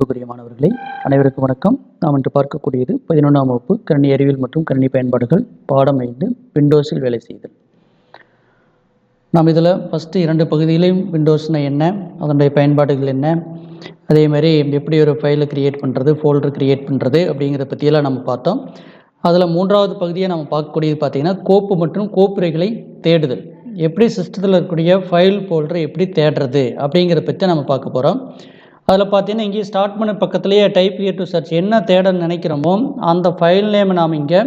அன்புக்குரிய மாணவர்களே அனைவருக்கும் வணக்கம். நாம் இன்று பார்க்கக்கூடியது பதினொன்றாம் வகுப்பு கணினி அறிவியல் மற்றும் கணினி பயன்பாடுகள் பாடம் ஐந்து விண்டோஸில் வேலை செய்தல். நாம் இதில் ஃபஸ்ட்டு இரண்டு பகுதியிலையும் விண்டோஸ்னால் என்ன அதனுடைய பயன்பாடுகள் என்ன அதே மாதிரி எப்படி ஒரு ஃபைலை கிரியேட் பண்ணுறது ஃபோல்டர் கிரியேட் பண்ணுறது அப்படிங்கிறத பற்றியெல்லாம் நம்ம பார்த்தோம். அதில் மூன்றாவது பகுதியை நம்ம பார்க்கக்கூடியது பார்த்திங்கன்னா கோப்பு மற்றும் கோப்புரைகளை தேடுதல். எப்படி சிஸ்டத்தில் இருக்கக்கூடிய ஃபைல் ஃபோல்டரை எப்படி தேடுறது அப்படிங்கிறத பற்றி நம்ம பார்க்க போகிறோம் அதில் பார்த்தீங்கன்னா இங்கே ஸ்டார்ட் பண்ண பக்கத்துலேயே டைப் இயர் டு சர்ச் என்ன தேட நினைக்கிறோமோ அந்த ஃபைல் நேம் நாம் இங்கே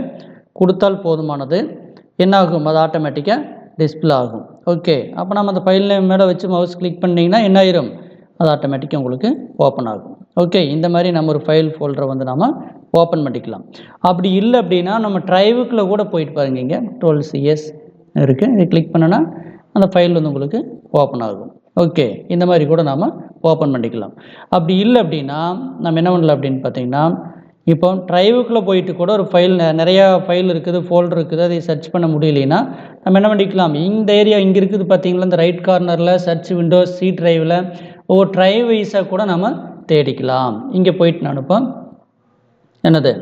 கொடுத்தால் போதுமானது. என்ன ஆகும் அது ஆட்டோமேட்டிக்காக டிஸ்பிளே ஆகும். ஓகே அப்போ நம்ம அந்த ஃபைல் நேம் மேலே வச்சு மவுஸ் கிளிக் பண்ணிங்கன்னா என்ன ஆயிரும்? அது ஆட்டோமேட்டிக்காக உங்களுக்கு ஓப்பன் ஆகும். ஓகே இந்த மாதிரி நம்ம ஒரு ஃபைல் ஃபோல்டரை வந்து நம்ம ஓப்பன் பண்ணிக்கலாம். அப்படி இல்லை அப்படின்னா நம்ம ட்ரைவுக்குள்ளே கூட போயிட்டு பாருங்க இங்கே. டுவெல் சிஎஸ் இருக்குது இதை கிளிக் பண்ணோன்னா அந்த ஃபைல் வந்து உங்களுக்கு ஓப்பன் ஆகும். ஓகே இந்த மாதிரி கூட நாம் ஓப்பன் பண்ணிக்கலாம். அப்படி இல்லை அப்படின்னா நம்ம என்ன பண்ணலாம் அப்படின்னு பார்த்தீங்கன்னா இப்போ ட்ரைவுக்குள்ளே போயிட்டு கூட ஒரு ஃபைல் நிறையா ஃபைல் இருக்குது ஃபோல்டர் இருக்குது அதை சர்ச் பண்ண முடியலைன்னா நம்ம என்ன பண்ணிக்கலாம்? இந்த ஏரியா இங்கே இருக்குது பார்த்தீங்களா? இந்த ரைட் கார்னரில் சர்ச் விண்டோஸ் சி ட்ரைவில் ஒவ்வொரு ட்ரைவ் வைஸாக கூட நம்ம தேடிக்கலாம். இங்கே போயிட்டு நான் இப்போ என்னது?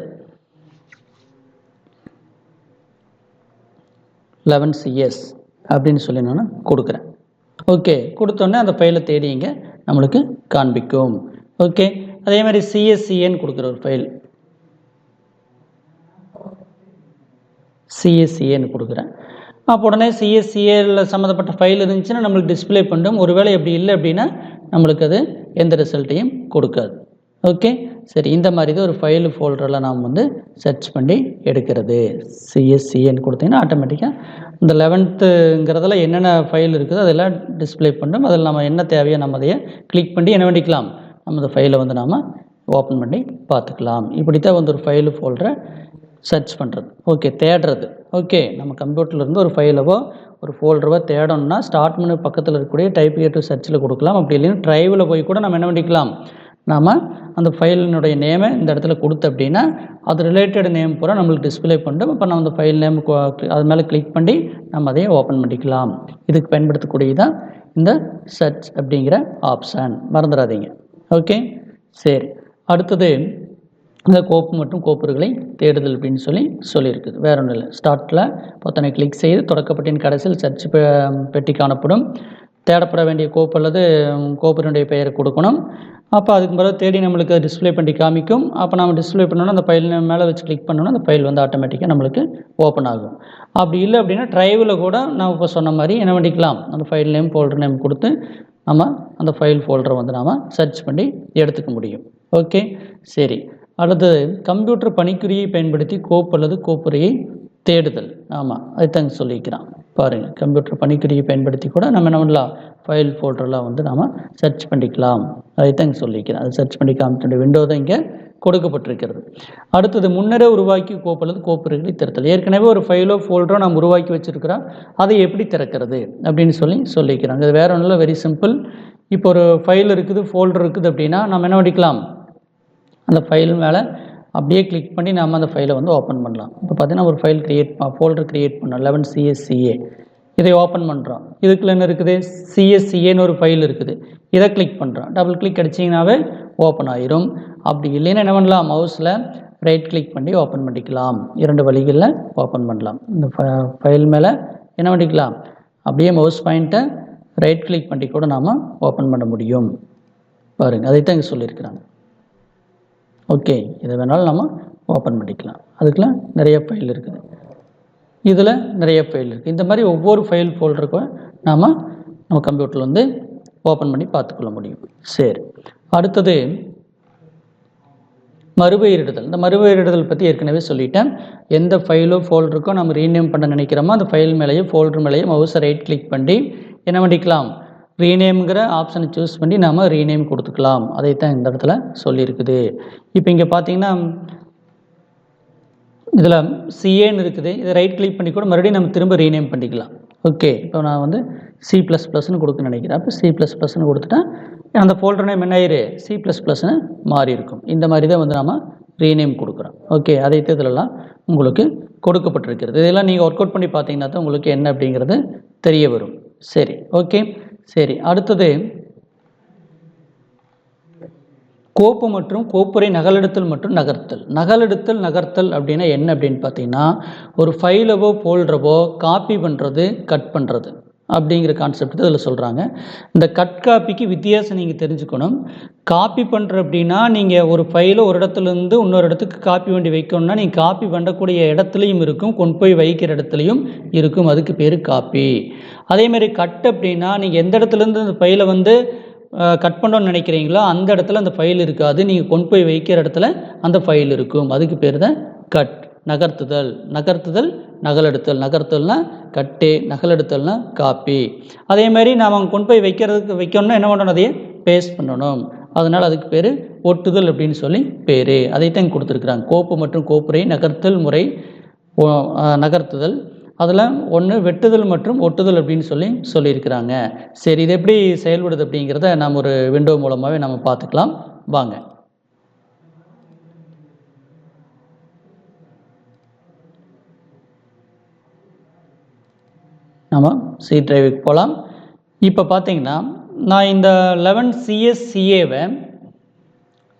லெவன் சிஎஸ் அப்படின்னு சொல்லி நான் கொடுக்குறேன். ஓகே கொடுத்தோன்னே அந்த ஃபைலை தேடிங்க நம்மளுக்கு காண்பிக்கும். ஓகே அதே மாதிரி சிஎஸ்சிஏன்னு கொடுக்குற ஒரு ஃபைல் சிஎஸ்சிஏன்னு கொடுக்குறேன். அப்போ உடனே சிஎஸ்சிஏல சம்மந்தப்பட்ட ஃபைல் இருந்துச்சுன்னா நம்மளுக்கு டிஸ்பிளே பண்ணும். ஒருவேளை எப்படி இல்லை அப்படின்னா நம்மளுக்கு அது எந்த ரிசல்ட்டையும் கொடுக்காது. ஓகே சரி இந்த மாதிரி தான் ஒரு ஃபைல் ஃபோல்டரில் நாம் வந்து சர்ச் பண்ணி எடுக்கிறது. சிஎஸ்சிஏன்னு கொடுத்தீங்கன்னா ஆட்டோமேட்டிக்காக இந்த லெவன்த்துங்கிறதுல என்னென்ன ஃபைல் இருக்குதோ அதெல்லாம் டிஸ்பிளே பண்ணும். அதில் நம்ம என்ன தேவையோ நம்ம அதையே கிளிக் பண்ணி என்ன பண்ணிக்கலாம் நம்ம அந்த ஃபைலை வந்து நாம் ஓப்பன் பண்ணி பார்த்துக்கலாம். இப்படி தான் வந்து ஒரு ஃபைல் ஃபோல்டரை சர்ச் பண்ணுறது ஓகே தேடுறது. ஓகே நம்ம கம்ப்யூட்டர்லேருந்து ஒரு ஃபைலவோ ஒரு ஃபோல்டரவோ தேடணும்னா ஸ்டார்ட் பண்ண பக்கத்தில் இருக்கக்கூடிய டைப் டு சர்ச்சில் கொடுக்கலாம். அப்படி இல்லைன்னா ட்ரைவில் போய் கூட நம்ம என்ன பண்ணிக்கலாம்? நாம் அந்த ஃபைலினுடைய நேமை இந்த இடத்துல கொடுத்து அப்படின்னா அது ரிலேட்டட் நேம் பூரா நம்மளுக்கு டிஸ்பிளே பண்ணிட்டு இப்போ நம்ம அந்த ஃபைல் நேம் அது மேலே கிளிக் பண்ணி நம்ம அதையே ஓப்பன் பண்ணிக்கலாம். இதுக்கு பயன்படுத்தக்கூடியதான் இந்த சர்ச் அப்படிங்கிற ஆப்ஷன் மறந்துடாதீங்க. ஓகே சரி. அடுத்தது இந்த கோப்பு மற்றும் கோப்புகளை தேடுதல் அப்படின்னு சொல்லி சொல்லியிருக்குது. வேற ஒன்றும் இல்லை. ஸ்டார்ட்டில் பொத்தனை கிளிக் செய்து தொடக்கப்பட்டின் கடைசியில் சர்ச் பெட்டி காணப்படும். தேடப்பட வேண்டிய கோப்பு அல்லது கோப்பினுடைய பெயரை கொடுக்கணும். அப்போ அதுக்கு பிறகு தேடி நம்மளுக்கு டிஸ்பிளே பண்ணி காமிக்கும். அப்போ நம்ம டிஸ்பிளே பண்ணோன்னா அந்த ஃபைல் மேலே வச்சு கிளிக் பண்ணோன்னா அந்த ஃபைல் வந்து ஆட்டோமேட்டிக்காக நம்மளுக்கு ஓப்பன் ஆகும். அப்படி இல்லை அப்படின்னா ட்ரைவில் கூட நான் இப்போ சொன்ன மாதிரி என்ன பண்ணிக்கலாம்? அந்த ஃபைல் நேம் ஃபோல்டர் நேம் கொடுத்து நம்ம அந்த ஃபைல் ஃபோல்டரை வந்து நாம் சர்ச் பண்ணி எடுத்துக்க முடியும். ஓகே சரி. அடுத்தது கம்ப்யூட்டர் பணிக்குறியை பயன்படுத்தி கோப்பு அல்லது கோப்புரையை தேடுதல். ஆமாம் அதுதாங்க சொல்லிக்கிறான் பாருங்கள் கம்ப்யூட்டர் பணிக்குறியை பயன்படுத்தி கூட நம்ம என்ன பண்ணலாம்? ஃபைல் ஃபோல்டர்லாம் வந்து நாம் சர்ச் பண்ணிக்கலாம். அதுதாங்க சொல்லிக்கிறேன். அது சர்ச் பண்ணி காமிச்சுடைய விண்டோ தான் இங்கே கொடுக்கப்பட்டிருக்கிறது. அடுத்தது முன்னரே உருவாக்கி கோப்பு அல்லது கோப்புறைகளை திறத்தல். ஏற்கனவே ஒரு ஃபைலோ ஃபோல்டரோ நாம் உருவாக்கி வச்சுருக்கிறோம். அதை எப்படி திறக்கிறது அப்படின்னு சொல்லி சொல்லிக்கிறாங்க. அது வேற ஒன்றும் இல்லை வெரி சிம்பிள் இப்போ ஒரு ஃபைல் இருக்குது ஃபோல்டர் இருக்குது அப்படின்னா நம்ம என்ன பண்ணிக்கலாம்? அந்த ஃபைல் மேலே அப்படியே கிளிக் பண்ணி நம்ம அந்த ஃபைலை வந்து ஓப்பன் பண்ணலாம். இப்போ பார்த்தீங்கன்னா ஒரு ஃபைல் க்ரியேட் ஃபோல்டர் க்ரியேட் பண்ணோம். லெவன் சிஎஸ்சிஏ இதை ஓப்பன் பண்ணுறோம் இதுக்குள்ள என்ன இருக்குது? சிஎஸ்சிஏன்னு ஒரு ஃபைல் இருக்குது. இதை கிளிக் பண்ணுறோம் டபுள் கிளிக் அடிச்சிங்கனாவே ஓப்பன் ஆயிரும். அப்படி இல்லைன்னா என்ன பண்ணலாம்? மவுஸில் ரைட் கிளிக் பண்ணி ஓப்பன் பண்ணிக்கலாம். இரண்டு வழிகளில் ஓப்பன் பண்ணலாம். இந்த ஃபைல் மேலே என்ன பண்ணிக்கலாம்? அப்படியே மவுஸ் பாயிண்ட்டை ரைட் கிளிக் பண்ணி கூட நாம் ஓப்பன் பண்ண முடியும். பாருங்கள் அதைத்தான் இங்கே சொல்லியிருக்கிறாங்க. ஓகே இதை வேணாலும் நம்ம ஓப்பன் பண்ணிக்கலாம். அதுக்கெலாம் நிறைய ஃபைல் இருக்குது. இதில் நிறைய ஃபைல் இருக்குது இந்த மாதிரி ஒவ்வொரு ஃபைல் ஃபோல்டருக்கும் நாம் நம்ம கம்ப்யூட்டரில் வந்து ஓப்பன் பண்ணி பார்த்துக்கொள்ள முடியும். சரி. அடுத்தது மறுபெயரிடுதல். இந்த மறுபெயரிடுதல் பற்றி ஏற்கனவே சொல்லிட்டேன். எந்த ஃபைலோ ஃபோல்டருக்கோ நம்ம ரீநேம் பண்ண நினைக்கிறோமோ அந்த ஃபைல் மேலேயோ ஃபோல்டர் மேலேயோ மவுஸை ரைட் கிளிக் பண்ணி என்ன பண்ணிக்கலாம்? ரீநேம்ங்கிற ஆப்ஷனை சூஸ் பண்ணி நாம் ரீநேம் கொடுத்துக்கலாம். அதை தான் இந்த இடத்துல சொல்லியிருக்குது. இப்போ இங்கே பார்த்தீங்கன்னா இதில் சிஏன்னு இருக்குது. இதை ரைட் கிளிக் பண்ணி கூட மறுபடியும் நம்ம திரும்ப ரீநேம் பண்ணிக்கலாம். ஓகே இப்போ நான் வந்து சி ப்ளஸ் ப்ளஸ்னு கொடுக்க நினைக்கிறேன். அப்போ சி ப்ளஸ் ப்ளஸ்னு கொடுத்துட்டா அந்த ஃபோல்டர் நேம் என்ன ஆயிரு? சி ப்ளஸ் ப்ளஸ்னு மாறி இருக்கும். இந்த மாதிரி தான் வந்து நாம் ரீநேம் கொடுக்குறோம். ஓகே அதை இதிலெல்லாம் உங்களுக்கு கொடுக்கப்பட்டிருக்கிறது. இதெல்லாம் நீங்கள் ஒர்க் அவுட் பண்ணி பார்த்தீங்கன்னா தான் உங்களுக்கு என்ன அப்படிங்கிறது தெரிய வரும். சரி ஓகே சரி அடுத்தது. கோப்பு மற்றும் கோப்புரை நகலெடுத்தல் மற்றும் நகர்த்தல். நகலெடுத்தல் நகர்த்தல் அப்படின்னா என்ன அப்படின்னு பார்த்தீங்கன்னா ஒரு ஃபைலவோ போல்றவோ காப்பி பண்ணுறது கட் பண்ணுறது அப்படிங்கிற கான்செப்ட் இதில் சொல்கிறாங்க இந்த கட் காப்பிக்கு வித்தியாசம் நீங்கள் தெரிஞ்சுக்கணும். காப்பி பண்ணுற அப்படின்னா நீங்கள் ஒரு ஃபைலை ஒரு இடத்துலேருந்து இன்னொரு இடத்துக்கு காப்பி வண்டி வைக்கணும்னா நீங்கள் காப்பி பண்ணக்கூடிய இடத்துலையும் இருக்கும் கொண்டு போய் வைக்கிற இடத்துலையும் இருக்கும். அதுக்கு பேர் காப்பி அதேமாதிரி கட் அப்படின்னா நீங்கள் எந்த இடத்துலேருந்து அந்த ஃபைலை வந்து கட் பண்ணணும்னு நினைக்கிறீங்களோ அந்த இடத்துல அந்த ஃபைல் இருக்காது. நீங்கள் கொண்டு போய் வைக்கிற இடத்துல அந்த ஃபைல் இருக்கும். அதுக்கு பேர் தான் கட் நகர்த்துதல். நகர்த்துதல் நகலெடுத்தல் நகர்த்தல்னா கட்டு நகலெடுத்தல்னா காப்பி அதே மாதிரி நாம் அங்கே கொண்டு போய் வைக்கிறதுக்கு வைக்கணும்னா என்ன பண்ணணும்? அதையே பேஸ்ட் பண்ணணும். அதனால் அதுக்கு பேர் ஒட்டுதல் அப்படின்னு சொல்லி பேர். அதைத்தான் கொடுத்துருக்குறாங்க. கோப்பு மற்றும் கோப்புரை நகர்த்தல் முறை நகர்த்துதல். அதில் ஒன்று வெட்டுதல் மற்றும் ஒட்டுதல் அப்படின்னு சொல்லி சொல்லியிருக்கிறாங்க. சரி இது எப்படி செயல்படுது அப்படிங்கிறத நாம் ஒரு விண்டோ மூலமாகவே நம்ம பார்த்துக்கலாம். வாங்க. நம்ம சி டிரைவுக்கு போகலாம் இப்போ பார்த்தீங்கன்னா நான் இந்த லெவன் சிஎஸ்சிஏவை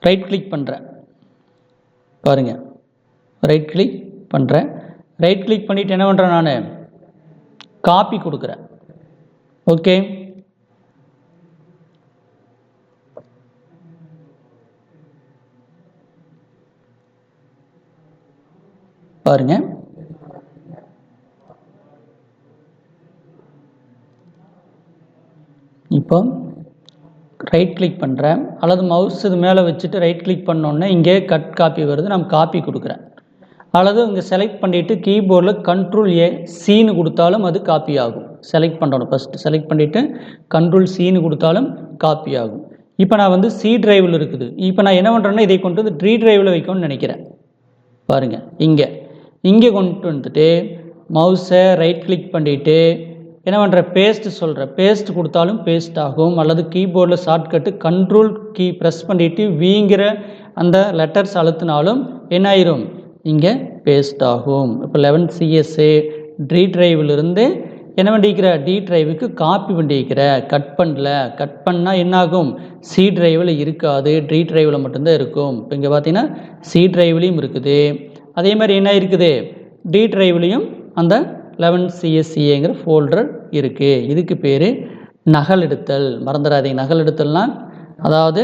ரைட் கிளிக் பண்ணுறேன் பாருங்கள் ரைட் கிளிக் பண்ணுறேன் ரைட் கிளிக் பண்ணிவிட்டு என்ன பண்ணுறேன் நான்? காப்பி கொடுக்குறேன். ஓகே பாருங்கள் இப்போ ரைட் கிளிக் பண்ணுறேன் அல்லது மவுஸ் இது மேலே வச்சுட்டு ரைட் கிளிக் பண்ணோன்னே இங்கே கட் காப்பி வருது நம்ம காப்பி கொடுக்குறேன். அல்லது இங்கே செலக்ட் பண்ணிவிட்டு கீபோர்டில் கண்ட்ரோல் ஏ சீனு கொடுத்தாலும் அது காப்பி ஆகும். செலக்ட் பண்ணணும் ஃபஸ்ட்டு செலக்ட் பண்ணிவிட்டு கண்ட்ரோல் சீனு கொடுத்தாலும் காப்பி ஆகும். இப்போ நான் வந்து சி டிரைவில் இருக்குது. இப்போ நான் என்ன பண்ணுறேன்னா இதை கொண்டு வந்து ட்ரீ டிரைவில் வைக்கணும்னு நினைக்கிறேன். பாருங்கள் இங்கே. இங்கே கொண்டு வந்துட்டு மவுஸை ரைட் கிளிக் பண்ணிவிட்டு என்ன பண்ணுற பேஸ்ட் சொல்கிற பேஸ்ட் கொடுத்தாலும் பேஸ்ட் ஆகும். அல்லது கீபோர்டில் ஷார்ட்கட்டு கண்ட்ரோல் கீ ப்ரெஸ் பண்ணிவிட்டு வீங்கிற அந்த லெட்டர்ஸ் அழுத்தினாலும் என்ன ஆயிரும்? இங்கே பேஸ்ட் ஆகும். இப்போ லெவன் சிஎஸ்ஏ ட்ரீ ட்ரைவிலிருந்து என்ன பண்ணிக்கிற டி ட்ரைவுக்கு காப்பி பண்ணிக்கிற கட் பண்ணல. கட் பண்ணால் என்னாகும்? சி ட்ரைவில் இருக்காது. டி ட்ரைவில் மட்டும்தான் இருக்கும். இப்போ இங்கே பார்த்தீங்கன்னா சி ட்ரைவ்லேயும் இருக்குது. அதே மாதிரி என்ன இருக்குது டி ட்ரைவ்லேயும் அந்த லெவன் சிஎஸ்சிஏங்கிற ஃபோல்டர் இருக்குது இதுக்கு பேர் நகல் எடுத்தல் மறந்துடாதீங்க. நகல் அதாவது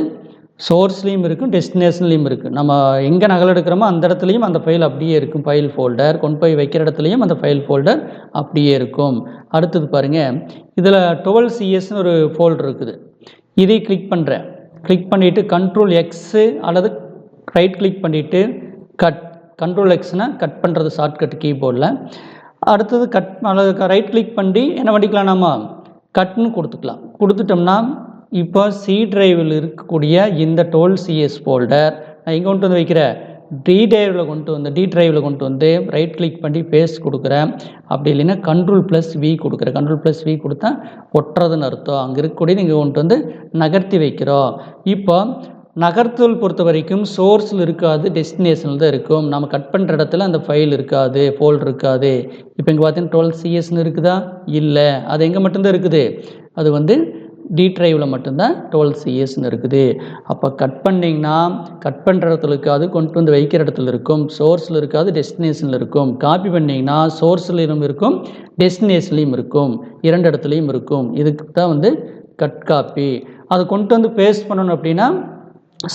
சோர்ஸ்லேயும் இருக்கும் டெஸ்டினேஷன்லேயும் இருக்குது நம்ம எங்கே நகல் எடுக்கிறோமோ அந்த இடத்துலையும் அந்த ஃபைல் அப்படியே இருக்கும் ஃபைல் ஃபோல்டர் கொண்டு போய் வைக்கிற இடத்துலையும் அந்த ஃபைல் ஃபோல்டர் அப்படியே இருக்கும். அடுத்தது பாருங்கள் இதில் டுவெல் சிஎஸ்னு ஒரு ஃபோல்டர் இருக்குது. இதை கிளிக் பண்ணுறேன் கிளிக் பண்ணிவிட்டு கண்ட்ரோல் எக்ஸு அல்லது ரைட் கிளிக் பண்ணிவிட்டு கட் கண்ட்ரோல் எக்ஸ்னால் கட் பண்ணுறது ஷார்ட்கட் கீபோர்டில் அடுத்தது கட் அல்லது ரைட் கிளிக் பண்ணி என்ன பண்ணிக்கலாம் நம்ம கட்னு கொடுத்துக்கலாம். கொடுத்துட்டோம்னா இப்போ சி டிரைவில் இருக்கக்கூடிய இந்த டோல் சிஎஸ் ஃபோல்டர் நான் எங்கே கொண்டு வந்து வைக்கிறேன். டி டிரைவில் கொண்டு வந்து டி டிரைவில் கொண்டு வந்து ரைட் கிளிக் பண்ணி பேஸ்ட் கொடுக்குறேன். அப்படி இல்லைன்னா கண்ட்ரோல் ப்ளஸ் வி கொடுக்குறேன். கண்ட்ரோல் ப்ளஸ் வி கொடுத்தா ஒட்டுறதுன்னு அர்த்தம். அங்கே இருக்கக்கூடிய நீங்கள் கொண்டு வந்து நகர்த்தி வைக்கிறோம். இப்போ நகர்த்தல் பொறுத்த வரைக்கும் சோர்ஸில் இருக்காது டெஸ்டினேஷனில் தான் இருக்கும். நம்ம கட் பண்ணுற இடத்துல அந்த ஃபைல் இருக்காது ஃபோல்டர் இருக்காது. இப்போ இங்கே பார்த்தீங்கன்னா டுவெல் சிஎஸ்னு இருக்குதா? இல்லை. அது எங்கே மட்டும்தான் இருக்குது? அது வந்து டி ட்ரைவில் மட்டும்தான் டுவெல் சிஎஸ்னு இருக்குது. அப்போ கட் பண்ணிங்கன்னா கட் பண்ணுற இடத்துல இருக்காது கொண்டு வந்து வைக்கிற இடத்துல இருக்கும். சோர்ஸில் இருக்காது டெஸ்டினேஷனில் இருக்கும். காப்பி பண்ணிங்கன்னா சோர்ஸ்லையும் இருக்கும் டெஸ்டினேஷன்லேயும் இருக்கும். இரண்டு இடத்துலையும் இருக்கும். இதுக்கு தான் வந்து கட் காப்பி அதை கொண்டு வந்து பேஸ்ட் பண்ணணும் அப்படின்னா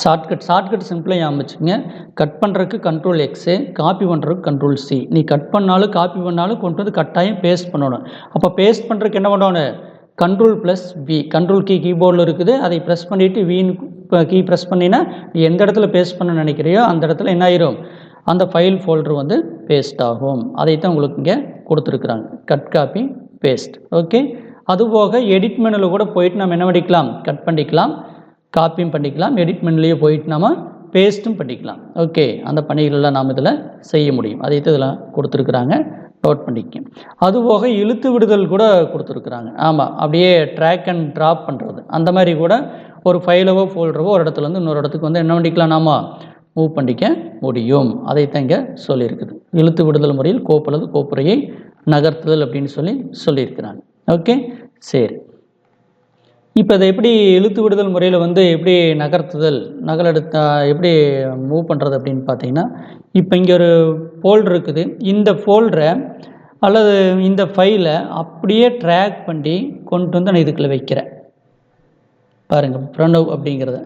ஷார்ட்கட் ஷார்ட்கட் சிம்பிளாக ஞாபகம் கட் பண்ணுறதுக்கு கண்ட்ரோல் எக்ஸு காப்பி பண்ணுறதுக்கு கண்ட்ரோல் சி நீ கட் பண்ணாலும் காப்பி பண்ணாலும் கொண்டு வந்து கட்டாயம் பேஸ்ட் பண்ணணும். அப்போ பேஸ்ட் பண்ணுறதுக்கு என்ன பண்ணணும்? Control plus V control key கீபோர்டில் இருக்குது. அதை ப்ரெஸ் பண்ணிவிட்டு வின்னு கீ ப்ரெஸ் பண்ணினா நீ எந்த இடத்துல பேஸ்ட் பண்ண நினைக்கிறியோ அந்த இடத்துல என்ன ஆயிரும்? அந்த ஃபைல் ஃபோல்டர் வந்து பேஸ்ட் ஆகும். அதைத்தான் உங்களுக்கு இங்கே கொடுத்துருக்குறாங்க. கட் காப்பி பேஸ்ட் ஓகே அதுபோக எடிட் மெனுவில் கூட போயிட்டு நம்ம என்ன பண்ணிக்கலாம்? கட் பண்ணிக்கலாம். காப்பியும் பண்ணிக்கலாம் எடிட் மெனுலேயே போயிட்டு நம்ம பேஸ்ட்டும் பண்ணிக்கலாம். ஓகே அந்த பணிகளெல்லாம் நாம் இதில் செய்ய முடியும். அதை இதில் கொடுத்துருக்குறாங்க. நோட் பண்ணிக்க அதுபோக இழுத்து விடுதல் கூட கொடுத்துருக்குறாங்க. ஆமாம் அப்படியே ட்ராக் அண்ட் ட்ராப் பண்ணுறது அந்த மாதிரி கூட ஒரு ஃபைலவோ ஃபோல்டரவோ ஒரு இடத்துலேருந்து இன்னொரு இடத்துக்கு வந்து என்ன பண்ணிக்கலாம் நாம மூவ் பண்ணிக்க முடியும். அதைத்தான் இங்கே சொல்லியிருக்குது. இழுத்து விடுதல் முறையில் கோப்பளது கோப்புரையை நகர்த்துதல் அப்படின்னு சொல்லி சொல்லியிருக்கிறாங்க. ஓகே சரி. இப்போ அதை எப்படி இழுத்து விடுதல் முறையில் வந்து எப்படி நகர்த்துதல் நகலெடுத்த எப்படி மூவ் பண்ணுறது அப்படின்னு பார்த்தீங்கன்னா இப்போ இங்கே ஒரு ஃபோல்டர் இருக்குது. இந்த ஃபோல்டரை அல்லது இந்த ஃபைலை அப்படியே ட்ராக் பண்ணி கொண்டு வந்து நான் இதுக்குள்ளே வைக்கிறேன். பாருங்கள் ப்ரணவ் அப்படிங்கிறத.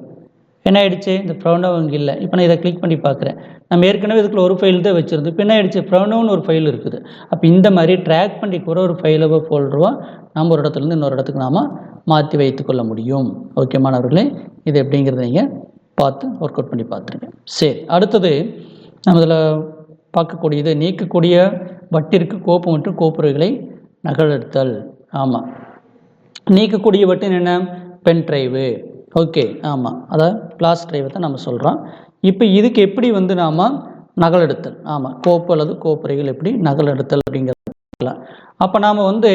என்ன ஆயிடுச்சு இந்த ப்ரௌனவ் இங்கே இல்லை. இப்போ நான் இதை கிளிக் பண்ணி பார்க்குறேன். நம்ம ஏற்கனவே இதுக்குள்ள ஒரு ஃபைல் தான் வச்சுருந்து இப்போ என்ன ஆயிடுச்சு ப்ரௌனவ்னு ஒரு ஃபைல் இருக்குது. அப்போ இந்த மாதிரி ட்ராக் பண்ணி கூட ஒரு ஃபைலவோ ஃபோல்டரோ நம்ம ஒரு இடத்துலேருந்து இன்னொரு இடத்துக்கு நாம் மாற்றி வைத்துக்கொள்ள முடியும். ஓகே மாணவர்களே இது எப்படிங்கிறத நீங்கள் பார்த்து ஒர்க் அவுட் பண்ணி பார்த்துருங்க. சரி அடுத்தது நம்ம இதில் பார்க்கக்கூடியது நீக்கக்கூடிய வட்டிற்கு கோப்பு மற்றும் கோப்புரைகளை நகலெடுத்தல். ஆமாம் நீக்கக்கூடிய வட்டின் என்ன? பென் டிரைவு ஓகே ஆமாம் அதாவது ஃப்ளாஷ் டிரைவை தான் நம்ம சொல்கிறோம் இப்போ இதுக்கு எப்படி வந்து நாம் நகலெடுத்தல்? ஆமாம் கோப்பு அல்லது கோப்புரைகள் எப்படி நகலெடுத்தல் அப்படிங்கிறது அப்போ நாம் வந்து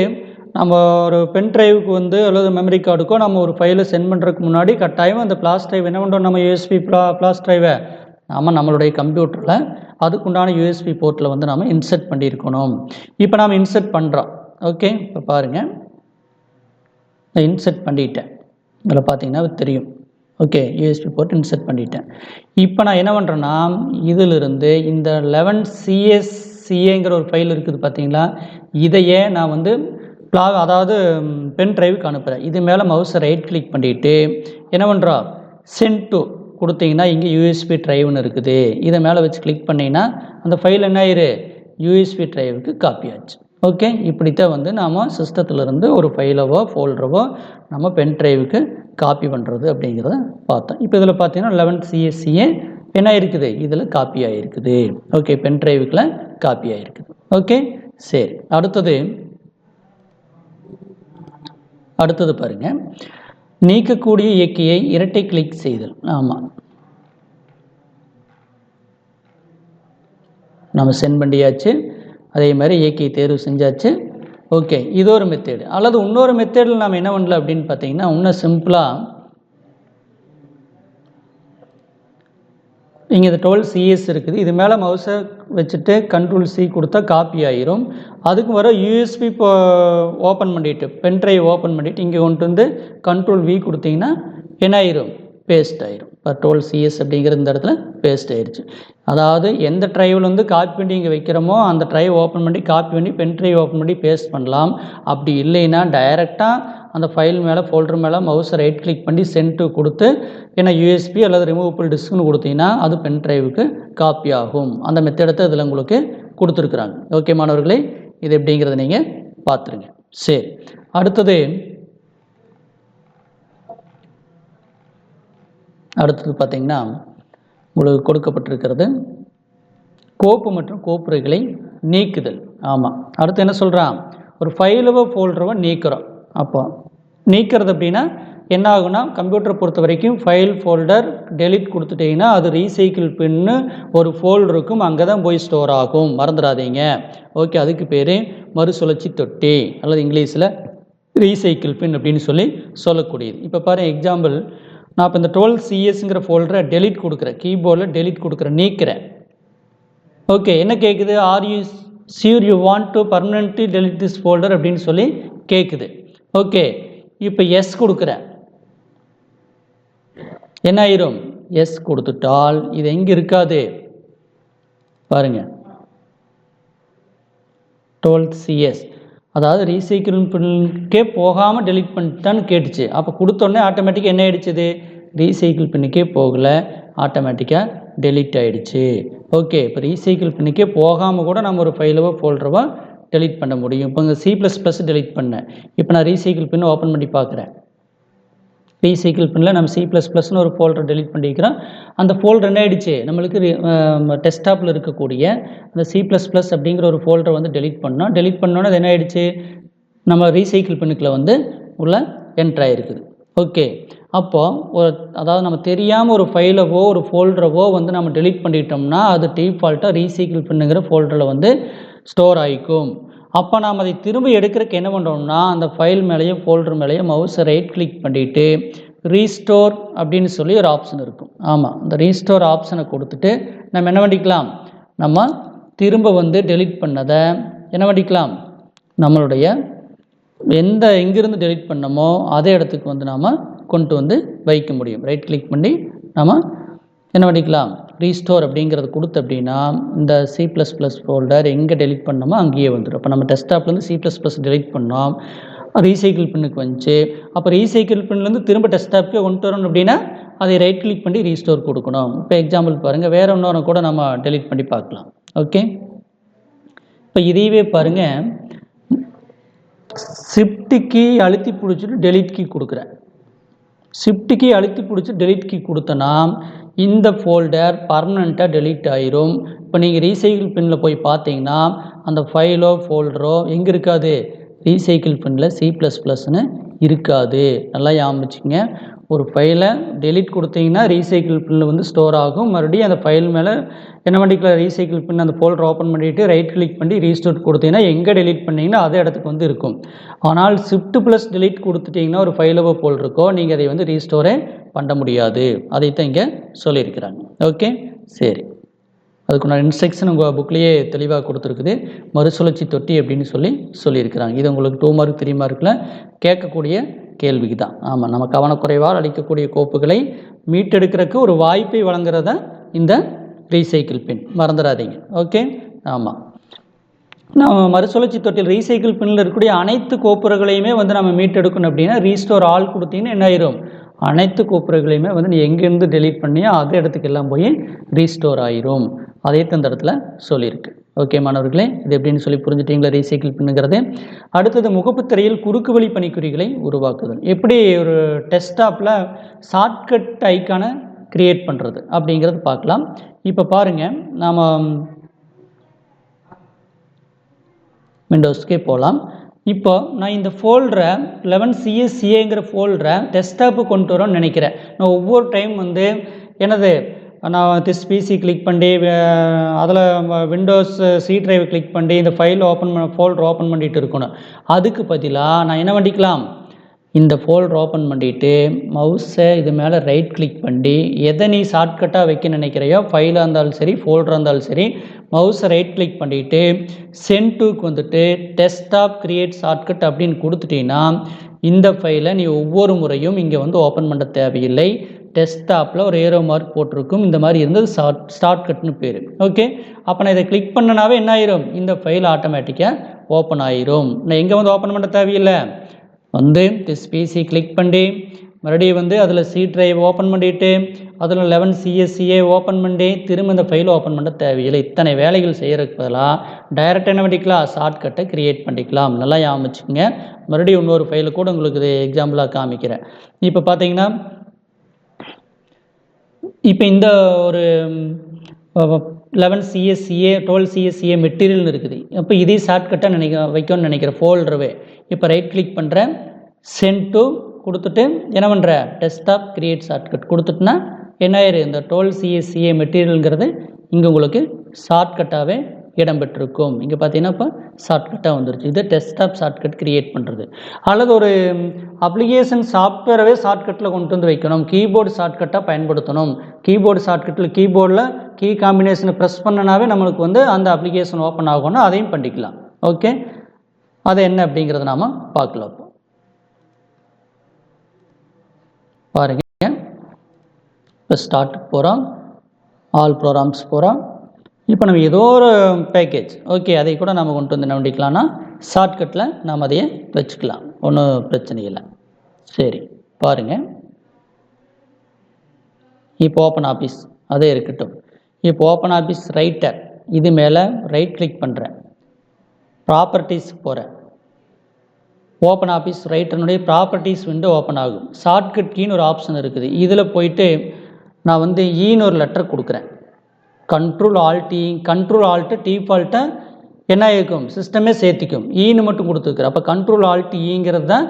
நம்ம ஒரு பென் ட்ரைவுக்கு வந்து அல்லது மெமரி கார்டுக்கோ நம்ம ஒரு ஃபைலை சென்ட் பண்ணுறதுக்கு முன்னாடி கட்டாயம் அந்த ஃப்ளாஷ் ட்ரைவ் என்ன பண்ணுறோம் நம்ம யூஎஸ்பி ப்ளா ஃப்ளாஷ் ட்ரைவை நாம் நம்மளுடைய கம்ப்யூட்டரில் அதுக்குண்டான யூஎஸ்பி போர்ட்டில் வந்து நாம் இன்சர்ட் பண்ணியிருக்கணும். இப்போ நாம் இன்சர்ட் பண்ணுறோம் ஓகே இப்போ பாருங்கள் நான் இன்சர்ட் பண்ணிட்டேன். இதில் பார்த்தீங்கன்னா தெரியும். ஓகே யூஎஸ்பி போர்ட் இன்சர்ட் பண்ணிட்டேன். இப்போ நான் என்ன பண்ணுறேன்னா இதிலிருந்து இந்த லெவன் சிஎஸ்சிஏங்கிற ஒரு ஃபைல் இருக்குது பார்த்தீங்களா? இதையே நான் வந்து ப்ளாக் அதாவது பென் டிரைவுக்கு அனுப்புகிறேன் இது மேலே மவுஸை ரைட் கிளிக் பண்ணிவிட்டு என்ன பண்ணுறா சென்ட் டு கொடுத்தீங்கன்னா இங்கே யூஎஸ்பி ட்ரைவ்னு இருக்குது. இதை மேலே வச்சு கிளிக் பண்ணிங்கன்னா அந்த ஃபைல் என்ன ஆயிரு? யூஎஸ்பி ட்ரைவுக்கு காப்பி ஆச்சு. ஓகே இப்படித்தான் வந்து நாம் சிஸ்டத்துலேருந்து ஒரு ஃபைலவோ ஃபோல்டரவோ நம்ம பென் ட்ரைவுக்கு காப்பி பண்ணுறது அப்படிங்கிறத பார்த்தோம். இப்போ இதில் பார்த்தீங்கன்னா லெவன்த் சிஎஸ்சியே என்ன இருக்குது இதில் காப்பி ஆகிருக்குது ஓகே பென் டிரைவுக்குள்ள காப்பி ஆகிருக்குது ஓகே சரி. அடுத்தது அடுத்தது பாருங்கள் நீக்கக்கூடிய இயக்கியை இரட்டை கிளிக் செய்தல். ஆமாம் நம்ம சென்ட் பண்ணியாச்சு. அதே மாதிரி இயக்கியை தேர்வு செஞ்சாச்சு. ஓகே இது ஒரு மெத்தேடு அல்லது இன்னொரு மெத்தேடில் நாம் என்ன பண்ணல அப்படின்னு பார்த்தீங்கன்னா இன்னும் சிம்பிளாக இங்கே இந்த டுவெல் சிஎஸ் இருக்குது. இது மேலே மவுஸை வச்சுட்டு கண்ட்ரோல் சி கொடுத்தா காப்பி ஆயிரும். அதுக்கு வர யூஎஸ்பி இப்போ ஓப்பன் பண்ணிவிட்டு பென் ட்ரைவ் ஓப்பன் பண்ணிவிட்டு இங்கே கொண்டு வந்து கண்ட்ரோல் வி கொடுத்தீங்கன்னா என்ன ஆயிரும் பேஸ்ட் ஆயிரும். இப்போ டுவெல் சிஎஸ் அப்படிங்கிற இந்த இடத்துல பேஸ்ட் ஆயிடுச்சு அதாவது எந்த ட்ரைவில் வந்து காப்பி பண்ணி இங்கே வைக்கிறோமோ அந்த ட்ரைவ் ஓப்பன் பண்ணி காப்பி பண்ணி பென் ட்ரைவ் ஓப்பன் பண்ணி பேஸ்ட் பண்ணலாம். அப்படி இல்லைன்னா டைரெக்டாக அந்த ஃபைல் மேலே ஃபோல்டர் மேலே மவுஸை ரைட் கிளிக் பண்ணி சென்ட்டு கொடுத்து ஏன்னா யூஎஸ்பி அல்லது ரிமூவபிள் டிஸ்க்னு கொடுத்தீங்கன்னா அது பென் ட்ரைவுக்கு காப்பி ஆகும். அந்த மெத்தடத்தை இதில் உங்களுக்கு கொடுத்துருக்குறாங்க. ஓகே மாணவர்களே இது எப்படிங்கிறத நீங்கள் பார்த்துருங்க. சரி. அடுத்தது அடுத்தது பார்த்தீங்கன்னா உங்களுக்கு கொடுக்கப்பட்டிருக்கிறது. கோப்பு மற்றும் கோப்புரைகளை நீக்குதல். ஆமாம் அடுத்து என்ன சொல்கிறான் ஒரு ஃபைலவோ ஃபோல்டரவோ நீக்கிறோம். அப்போ நீக்கிறது அப்படின்னா என்ன ஆகுனா கம்ப்யூட்டரை பொறுத்த வரைக்கும் ஃபைல் ஃபோல்டர் டெலிட் கொடுத்துட்டீங்கன்னா அது ரீசைக்கிள் பின்னு ஒரு ஃபோல்டர் இருக்கும் அங்கே தான் போய் ஸ்டோர் ஆகும். மறந்துடாதீங்க. ஓகே அதுக்கு பேர் மறுசுழற்சி தொட்டி அல்லது இங்கிலீஷில் ரீசைக்கிள் பின் அப்படின்னு சொல்லி சொல்லக்கூடியது. இப்போ பாரு எக்ஸாம்பிள் நான் இப்போ இந்த டுவெல் சிஎஸ்ங்கிற ஃபோல்டரை டெலிட் கொடுக்குறேன். கீபோர்டில் டெலிட் கொடுக்குறேன். நீக்கிறேன். ஓகே என்ன கேட்குது are you sure you want to permanently delete this folder அப்படின்னு சொல்லி கேட்குது ஓகே இப்போ எஸ் கொடுக்குறேன். என்ன ஆயிரும்? எஸ் கொடுத்துட்டால் இது எங்கே இருக்காது? பாருங்கள் டுவெல்த் சிஎஸ் அதாவது ரீசைக்கிள் பின்னுக்கே போகாமல் டெலிட் பண்ணிட்டான்னு கேட்டுச்சு. அப்போ கொடுத்தோடனே ஆட்டோமேட்டிக்காக என்ன ஆயிடுச்சுது ரீசைக்கிள் பின்னுக்கே போகலை. ஆட்டோமேட்டிக்காக டெலிட் ஆகிடுச்சு ஓகே இப்போ ரீசைக்கிள் பண்ணிக்கே போகாமல் கூட நம்ம ஒரு ஃபைலவோ ஃபோல்டரவோ டெலிட் பண்ண முடியும். இப்போ இங்கே சி ப்ளஸ் ப்ளஸ் டெலிட் பண்ணேன். இப்போ நான் ரீசைக்கிள் பின் ஓப்பன் பண்ணி பார்க்குறேன். ரீசைக்கிள் பின்னில் நம்ம சி ப்ளஸ் ப்ளஸ்னு ஒரு ஃபோல்டர் டெலிட் பண்ணிக்கிறோம் அந்த ஃபோல்டர் என்ன ஆயிடுச்சு? நம்மளுக்கு டெஸ்க்டாப்பில் இருக்கக்கூடிய அந்த சி ப்ளஸ் ப்ளஸ் அப்படிங்கிற ஒரு ஃபோல்டரை வந்து டெலிட் பண்ணோம். டெலிட் பண்ணோன்னா அது என்ன ஆயிடுச்சு? நம்ம ரீசைக்கிள் பின்னுக்குள்ள வந்து உள்ள என்ட்ராயிருக்குது ஓகே அப்போது ஒரு அதாவது நம்ம தெரியாமல் ஒரு ஃபைலவோ ஒரு ஃபோல்டரவோ வந்து நம்ம டெலிட் பண்ணிட்டோம்னா அது டிஃபால்ட்டாக ரீசைக்கிள் பண்ணுங்கிற ஃபோல்டரில் வந்து ஸ்டோர் ஆகிக்கும் அப்போ நாம் அதை திரும்ப எடுக்கிறதுக்கு என்ன பண்ணுறோம்னா அந்த ஃபைல் மேலேயும் ஃபோல்டர் மேலேயும் மவுஸை ரைட் கிளிக் பண்ணிவிட்டு ரீஸ்டோர் அப்படின்னு சொல்லி ஒரு ஆப்ஷன் இருக்கும். ஆமாம் அந்த ரீஸ்டோர் ஆப்ஷனை கொடுத்துட்டு நம்ம என்ன பண்ணிக்கலாம்? நம்ம திரும்ப வந்து டெலிட் பண்ணதை என்ன பண்ணிக்கலாம்? நம்மளுடைய எந்த எங்கேருந்து டெலிட் பண்ணமோ அதே இடத்துக்கு வந்து நாம் கொண்டு வந்து வைக்க முடியும். ரைட் கிளிக் பண்ணி நம்ம என்ன பண்ணிக்கலாம்? ரீஸ்டோர் அப்படிங்கிறது கொடுத்து அப்படின்னா இந்த சி ப்ளஸ் ப்ளஸ் ஃபோல்டர் எங்கே டெலிட் பண்ணோமோ அங்கேயே வந்துடும் இப்போ நம்ம டெஸ்க்டாப்லேருந்து சி ப்ளஸ் ப்ளஸ் டெலிட் பண்ணோம். ரீசைக்கிள் பின்னுக்கு வந்துச்சு. அப்போ ரீசைக்கிள் பின்லேருந்து திரும்ப டெஸ்க்டாப்க்கே கொண்டு வரணும் அப்படின்னா அதை ரைட் கிளிக் பண்ணி ரீஸ்டோர் கொடுக்கணும். இப்போ எக்ஸாம்பிள் பாருங்கள் வேறு இன்னொன்று கூட நம்ம டெலிட் பண்ணி பார்க்கலாம். ஓகே இப்போ இதையவே பாருங்கள் ஷிஃப்ட் கீ அழுத்தி பிடிச்சிட்டு டெலிட் கீ கொடுக்குறேன். ஷிஃப்ட் கீ அழுத்தி பிடிச்சி டெலிட் கீ கொடுத்தனா இந்த ஃபோல்டர் பர்மனெண்ட்டாக டெலீட் ஆயிரும். இப்போ நீங்கள் ரீசைக்கிள் பின்னில் போய் பார்த்தீங்கன்னா அந்த ஃபைலோ ஃபோல்டரோ எங்கே இருக்காது? ரீசைக்கிள் பின்னில் சி ப்ளஸ் ப்ளஸ்னு இருக்காது. நல்லா ஞாபகம் ஒரு ஃபைலை டெலிட் கொடுத்தீங்கன்னா ரீசைக்கிள் பின்னில் வந்து ஸ்டோர் ஆகும். மறுபடியும் அந்த ஃபைல் மேலே என்ன பண்ணிக்கலாம்? ரீசைக்கிள் பின் அந்த ஃபோல்டர் ஓப்பன் பண்ணிவிட்டு ரைட் கிளிக் பண்ணி ரீஸ்டோர் கொடுத்தீங்கன்னா எங்கே டெலிட் பண்ணிங்கன்னா அதே இடத்துக்கு வந்து இருக்கும். ஆனால் ஷிஃப்ட் ப்ளஸ் டெலிட் கொடுத்துட்டிங்கன்னா ஒரு ஃபைலவோ போல் இருக்கோ நீங்கள் அதை வந்து ரீஸ்டோரே பண்ண முடியாது. அதைத்தான் இங்கே சொல்லியிருக்கிறாங்க. ஓகே சரி. அதுக்குண்டான இன்ஸ்ட்ரக்ஷன் உங்கள் புக்லேயே தெளிவாக கொடுத்துருக்குது. மறுசுழற்சி தொட்டி அப்படின்னு சொல்லி சொல்லியிருக்கிறாங்க. இது உங்களுக்கு டூ மார்க் த்ரீ மார்க்கில் கேட்கக்கூடிய கேள்விக்கு தான் ஆமாம் நம்ம கவனக்குறைவால் அளிக்கக்கூடிய கோப்புகளை மீட்டெடுக்கிறதுக்கு ஒரு வாய்ப்பை வழங்குறத இந்த ரீசைக்கிள் பின் மறந்துடாதீங்க. ஓகே ஆமாம் நம்ம மறுசுழற்சி தொட்டில் ரீசைக்கிள் பின்னில் இருக்கக்கூடிய அனைத்து கோப்புறைகளையுமே வந்து நம்ம மீட்டெடுக்கணும் அப்படின்னா ரீஸ்டோர் ஆல் கொடுத்தீங்கன்னா என்ன ஆயிரும்? அனைத்து கோப்புறைகளையுமே வந்து நீ எங்கேருந்து டெலீட் பண்ணியோ அதே இடத்துக்கு எல்லாம் போய் ரீஸ்டோர் ஆயிரும். அதே தந்த இடத்துல சொல்லியிருக்கு. ஓகே மாணவர்களே இது எப்படின்னு சொல்லி புரிஞ்சுட்டீங்களா? ரீசைக்கிள் பண்ணுங்கிறது. அடுத்தது முகப்புத்திரையில் குறுக்கு வழி பணிக்குறிகளை உருவாக்குதல். எப்படி ஒரு டெஸ்க்டாப்பில் ஷார்ட்கட் ஐக்கானை கிரியேட் பண்ணுறது அப்படிங்கிறது பார்க்கலாம். இப்போ பாருங்கள் நாம் விண்டோஸ்க்கே போகலாம் இப்போ நான் இந்த ஃபோல்டரை லெவன் சிஎஸ்சிஏங்கிற ஃபோல்டரை டெஸ்க்டாப்பு கொண்டு வரோன்னு நினைக்கிறேன். நான் ஒவ்வொரு டைம் வந்து எனது நான் திஸ் பிசி கிளிக் பண்ணி அதில் விண்டோஸ் சி ட்ரைவ் கிளிக் பண்ணி இந்த ஃபைல் ஓப்பன் பண்ண ஃபோல்டர் ஓப்பன் பண்ணிட்டு இருக்கணும். அதுக்கு பதிலாக நான் என்ன பண்ணிக்கலாம் இந்த ஃபோல்டர் ஓப்பன் பண்ணிவிட்டு மவுஸை இது மேலே ரைட் கிளிக் பண்ணி எதை நீ ஷார்ட்கட்டாக வைக்க நினைக்கிறையோ ஃபைலாக இருந்தாலும் சரி ஃபோல்டராக இருந்தாலும் சரி மவுஸை ரைட் கிளிக் பண்ணிவிட்டு சென்டூக்கு வந்துட்டு டெஸ்க்டாப் கிரியேட் ஷார்ட்கட் அப்படின்னு கொடுத்துட்டீங்கன்னா இந்த ஃபைலை நீ ஒவ்வொரு முறையும் இங்கே வந்து ஓப்பன் பண்ண தேவையில்லை. டெஸ்க்டாப்பில் ஒரு ஏரோ மார்க் போட்டிருக்கும். இந்த மாதிரி இருந்தது ஷார்ட் ஷார்ட் கட்னு பேர். ஓகே அப்போ நான் இதை கிளிக் பண்ணனாவே என்ன ஆயிரும்? இந்த ஃபைல் ஆட்டோமேட்டிக்காக ஓப்பன் ஆயிரும். நான் எங்கே வந்து ஓப்பன் பண்ண தேவையில்லை? வந்து திஸ் பிசி கிளிக் பண்ணி மறுபடியும் வந்து அதில் சி ட்ரைவ் ஓப்பன் பண்ணிவிட்டு அதில் லெவன் சிஎஸ்சிஏ ஓப்பன் பண்ணி திரும்ப இந்த ஃபைல் ஓப்பன் பண்ண தேவையில்லை. இத்தனை வேலைகள் செய்கிறதுக்கு பதிலாக டைரெக்டாக என்ன பண்ணிக்கலாம்? ஷார்ட்கட்டை க்ரியேட் பண்ணிக்கலாம். நல்லா ஞாபகம் மறுபடியும் இன்னொரு ஃபைலு கூட உங்களுக்கு இது எக்ஸாம்பிளாக காமிக்கிறேன். இப்போ பார்த்தீங்கன்னா இப்போ இந்த ஒரு லெவன் சிஎஸ்சிஏ டுவெல் சிஎஸ்சிஏ மெட்டீரியல்னு இருக்குது. அப்போ இதே ஷார்ட்கட்டாக நினைக்க வைக்கணும்னு நினைக்கிறேன் ஃபோல்டரவே இப்போ ரைட் கிளிக் பண்ணுறேன் சென்ட் டு கொடுத்துட்டு என்ன பண்ணுற டெஸ்க்டாப் கிரியேட் ஷார்ட்கட் கொடுத்துட்டுனா என்ன ஆயிரு? இந்த டுவெல் சிஎஸ்சிஏ மெட்டீரியலுங்கிறது இங்கே உங்களுக்கு ஷார்ட்கட்டாகவே இடம்பெற்றிருக்கும். இங்கே பார்த்தீங்கன்னா இப்போ ஷார்ட்கட்டாக வந்துருச்சு. இது டெஸ்க்டாப் ஷார்ட்கட் கிரியேட் பண்ணுறது அல்லது ஒரு அப்ளிகேஷன் சாஃப்ட்வேரவே ஷார்ட்கட்டில் கொண்டு வந்து வைக்கணும். கீபோர்டு ஷார்ட்கட்டாக பயன்படுத்தணும். கீபோர்டு ஷார்ட்கட்டில் கீபோர்டில் கீ காம்பினேஷனை ப்ரெஸ் பண்ணனாவே நம்மளுக்கு வந்து அந்த அப்ளிகேஷன் ஓப்பன் ஆகணும் அதையும் பண்ணிக்கலாம். ஓகே அது என்ன அப்படிங்கிறத நாம் பார்க்கலாம் பாருங்க. இப்போ ஸ்டார்ட் போகிறோம் ஆல் ப்ரோக்ராம்ஸ் போகிறோம் இப்போ நம்ம ஏதோ ஒரு பேக்கேஜ் ஓகே அதை கூட நம்ம கொண்டு வந்து நம்பிக்கலாம்னா ஷார்ட்கட்டில் நாம் அதையே வச்சுக்கலாம். ஒன்றும் பிரச்சனை இல்லை. சரி பாருங்கள் இப்போ ஓப்பன் ஆஃபீஸ் அதே இருக்கட்டும். இப்போ ஓப்பன் ஆஃபீஸ் ரைட்டர் இது மேலே ரைட் கிளிக் பண்ணுறேன் ப்ராப்பர்ட்டிஸ் போகிறேன் ஓப்பன் ஆஃபீஸ் ரைட்டர்னுடைய ப்ராப்பர்ட்டிஸ் விண்டோ ஓப்பன் ஆகும். ஷார்ட்கட் கீன்னு ஒரு ஆப்ஷன் இருக்குது. இதில் போயிட்டு நான் வந்து e ஈன்னு ஒரு லெட்டர் கொடுக்குறேன். கண்ட்ரோல் ஆல்டி கண்ட்ரோல் ஆல்ட்டு டிஃபால்ட்டை என்ன இருக்கும் சிஸ்டமே சேர்த்திக்கும். E ஈன்னு மட்டும் கொடுத்துருக்குறேன். அப்போ கண்ட்ரோல் ஆல்ட் ஈங்கிறது தான்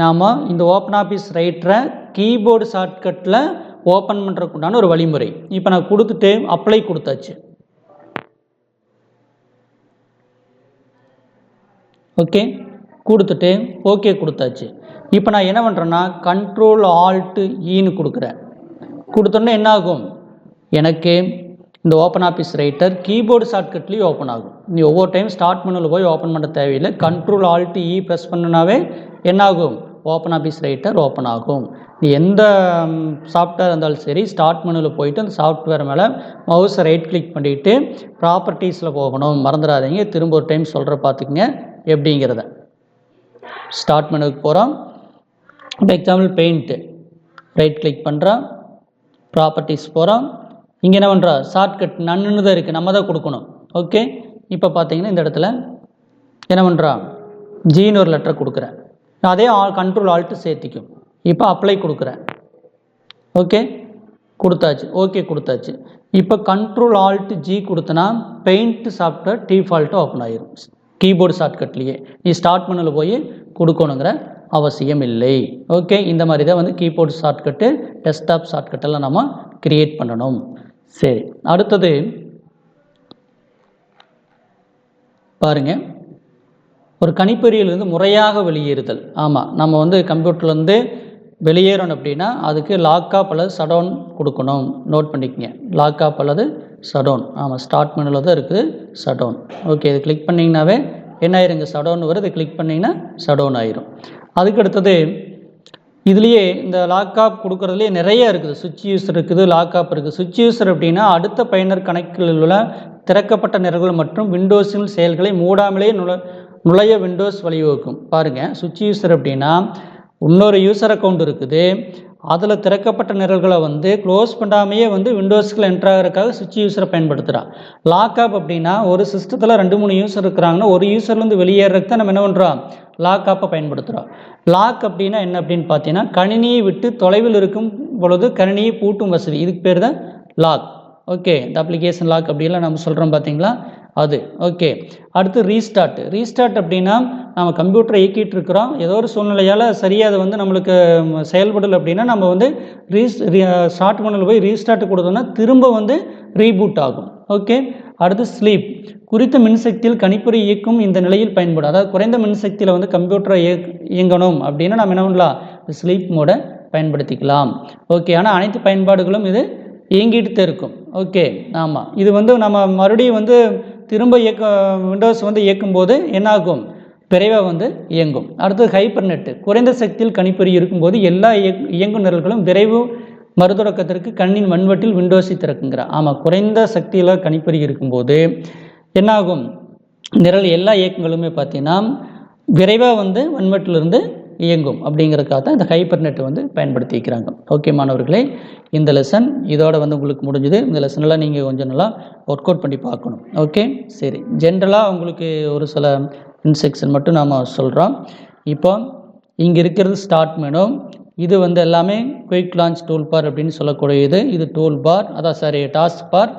நாம் இந்த ஓப்பன் ஆஃபீஸ் ரைட்டரை கீபோர்டு ஷார்ட்கட்டில் ஓப்பன் பண்ணுறதுக்குண்டான ஒரு வழிமுறை. இப்போ நான் கொடுத்துட்டு அப்ளை கொடுத்தாச்சு. ஓகே கொடுத்துட்டு ஓகே கொடுத்தாச்சு. இப்போ நான் என்ன பண்ணுறேன்னா கண்ட்ரோல் ஆல்ட்டு ஈன்னு e கொடுக்குறேன். கொடுத்தோன்னே என்ன ஆகும்? எனக்கு இந்த ஓப்பன் ஆஃபீஸ் ரைட்டர் கீபோர்டு ஷார்ட்கட்லேயும் ஓப்பன் ஆகும். நீ ஒவ்வொரு டைம் ஸ்டார்ட் மெனுவில் போய் ஓப்பன் பண்ண தேவையில்லை. கண்ட்ரோல் ஆல்ட்டு இ ப்ரெஸ் பண்ணுனாவே என்னாகும்? ஓப்பன் ஆஃபீஸ் ரைட்டர் ஓப்பன் ஆகும். நீ எந்த சாஃப்ட்வேர் இருந்தாலும் சரி ஸ்டார்ட் மெனுவில் போயிட்டு அந்த சாஃப்ட்வேர் மேலே மவுஸை ரைட் கிளிக் பண்ணிவிட்டு ப்ராப்பர்ட்டிஸில் போகணும். மறந்துடாதீங்க. திரும்ப ஒரு டைம் சொல்கிற பார்த்துக்குங்க. எப்படிங்கிறத. ஸ்டார்ட் மெனுவுக்கு போகிறோம் இப்போ எக்ஸாம்பிள் பெயிண்ட்டு ரைட் கிளிக் பண்ணுறோம் ப்ராப்பர்ட்டிஸ் போகிறோம் இங்கே என்ன பண்ணுறா ஷார்ட்கட் நன்னுன்னு தான் இருக்குது நம்ம தான் கொடுக்கணும். ஓகே இப்போ பார்த்தீங்கன்னா இந்த இடத்துல என்ன பண்ணுறா ஜீன்னு ஒரு லெட்டர் கொடுக்குறேன். அதே ஆல் கண்ட்ரோல் ஆல்ட்டு சேர்த்திக்கும். இப்போ அப்ளை கொடுக்குறேன். ஓகே கொடுத்தாச்சு. ஓகே கொடுத்தாச்சு. இப்போ கண்ட்ரோல் ஆல்ட்டு ஜி கொடுத்தனா பெயிண்ட் சாஃப்ட்வேர் டிஃபால்ட்டு ஓப்பன் ஆயிரும். கீபோர்டு ஷார்ட்கட்லேயே நீ ஸ்டார்ட் பண்ணில் போய் கொடுக்கணுங்கிற அவசியம் இல்லை ஓகே இந்த மாதிரி தான் வந்து கீபோர்டு ஷார்ட்கட்டு டெஸ்க்டாப் ஷார்ட்கட்டெல்லாம் நம்ம கிரியேட் பண்ணணும். சரி அடுத்தது பாருங்க. ஒரு கணிப்பொறியிலிருந்து முறையாக வெளியேறுதல். ஆமாம் நம்ம வந்து கம்ப்யூட்டர்லேருந்து வெளியேறணும் அப்படின்னா அதுக்கு லாக்அப் அல்லது சடவுன் கொடுக்கணும். நோட் பண்ணிக்கங்க. லாக்அப் அல்லது சடவுன் ஆமாம் ஸ்டார்ட் மெனுவில் தான் இருக்குது சடவுன் ஓகே இது கிளிக் பண்ணிங்கனாவே என்ன ஆயிருங்க? சடவுன் வருது. கிளிக் பண்ணிங்கன்னா சடவுன் ஆயிரும். அதுக்கு அடுத்தது இதுலேயே இந்த லாக்அப் கொடுக்குறதுலேயே நிறைய இருக்குது. சுவிட்ச் யூஸர் இருக்குது லாக்அப் இருக்குது. சுவிட்ச் யூஸர் அப்படின்னா அடுத்த பயனர் கணக்கில் உள்ள திறக்கப்பட்ட நிரல்கள் மற்றும் விண்டோஸின் செயல்களை மூடாமலே நுழ நுழைய விண்டோஸ் வழிவகுக்கும். பாருங்கள் சுவிட்ச் யூஸர் அப்படின்னா இன்னொரு யூசர் அக்கௌண்ட் இருக்குது. அதில் திறக்கப்பட்ட நிரல்களை வந்து க்ளோஸ் பண்ணாமையே வந்து விண்டோஸ்க்குள்ள என்ட்ரு ஆகிறதுக்காக சுவிட்ச் யூஸரை பயன்படுத்துகிறான் லாக்அப் அப்படின்னா ஒரு சிஸ்டத்தில் ரெண்டு மூணு யூஸர் இருக்கிறாங்கன்னா ஒரு யூசர்லேருந்து வெளியேறதுக்கு தான் நம்ம என்ன பண்ணுறோம் லாக்அப்பை பயன்படுத்துகிறோம் லாக் அப்படின்னா என்ன அப்படின்னு பார்த்தீங்கன்னா கணினியை விட்டு தொலைவில் இருக்கும் பொழுது கணினியை பூட்டும் வசதி. இதுக்கு பேர் தான் லாக் ஓகே இந்த அப்ளிகேஷன் லாக் அப்படிலாம் நம்ம சொல்கிறோம் பார்த்தீங்களா? அது. ஓகே அடுத்து ரீஸ்டார்ட் ரீஸ்டார்ட் அப்படின்னா நம்ம கம்ப்யூட்டரை இயக்கிட்டு இருக்கிறோம். ஏதோ ஒரு சூழ்நிலையால் சரியாக அது வந்து நம்மளுக்கு செயல்படலை அப்படின்னா நம்ம வந்து ரீஸ் ஸ்டார்ட் பண்ணல போய் ரீஸ்டார்ட் கொடுத்தோம்னா திரும்ப வந்து ரீபூட் ஆகும். ஓகே அடுத்து ஸ்லீப் குறித்த மின்சக்தியில் கணிப்பொறி இயக்கும் இந்த நிலையில் பயன்படும். அதாவது குறைந்த மின்சக்தியில் வந்து கம்ப்யூட்டரை இயக் இயங்கணும் அப்படின்னா நம்ம என்ன பண்ணலாம்? ஸ்லீப் மோடை பயன்படுத்திக்கலாம். ஓகே ஆனால் அனைத்து பயன்பாடுகளும் இது இயங்கிட்டு தான் இருக்கும். ஓகே ஆமாம் இது வந்து நம்ம மறுபடியும் வந்து திரும்ப இயக்க விண்டோஸ் வந்து இயக்கும்போது என்னாகும்? விரைவாக வந்து இயங்கும். அடுத்தது ஹைப்பர் நெட்டு குறைந்த சக்தியில் கணிப்பொறி இருக்கும்போது எல்லா இயக் இயங்கும் நிரல்களும் விரைவு மறுதொடக்கத்திற்கு கண்ணின் மண்வட்டில் விண்டோஸை திறக்குங்கிறார். ஆமாம் குறைந்த சக்தியில் கணிப்பொறி இருக்கும்போது என்னாகும்? நிரல் எல்லா இயக்கங்களுமே பார்த்தீங்கன்னா விரைவாக வந்து மண்வட்டிலிருந்து இயங்கும் அப்படிங்கிறதுக்காக தான் இந்த ஹைப்பர் நெட் வந்து பயன்படுத்திக்கிறாங்க ஓகே மாணவர்களே இந்த லெசன் இதோட வந்து உங்களுக்கு முடிஞ்சுது. இந்த லெசனெல்லாம் நீங்கள் கொஞ்சம் நல்லா ஒர்க் அவுட் பண்ணி பார்க்கணும். ஓகே சரி. ஜென்ரலாக உங்களுக்கு ஒரு சில இன்ஸ்ட்ரக்ஷன் மட்டும் நாம் சொல்கிறோம் இப்போ இங்கே இருக்கிறது ஸ்டார்ட் மெனு இது வந்து எல்லாமே குயிக் லான்ச் டூல் பார் அப்படின்னு சொல்லக்கூடியது. இது டூல் பார் அதான் sorry task bar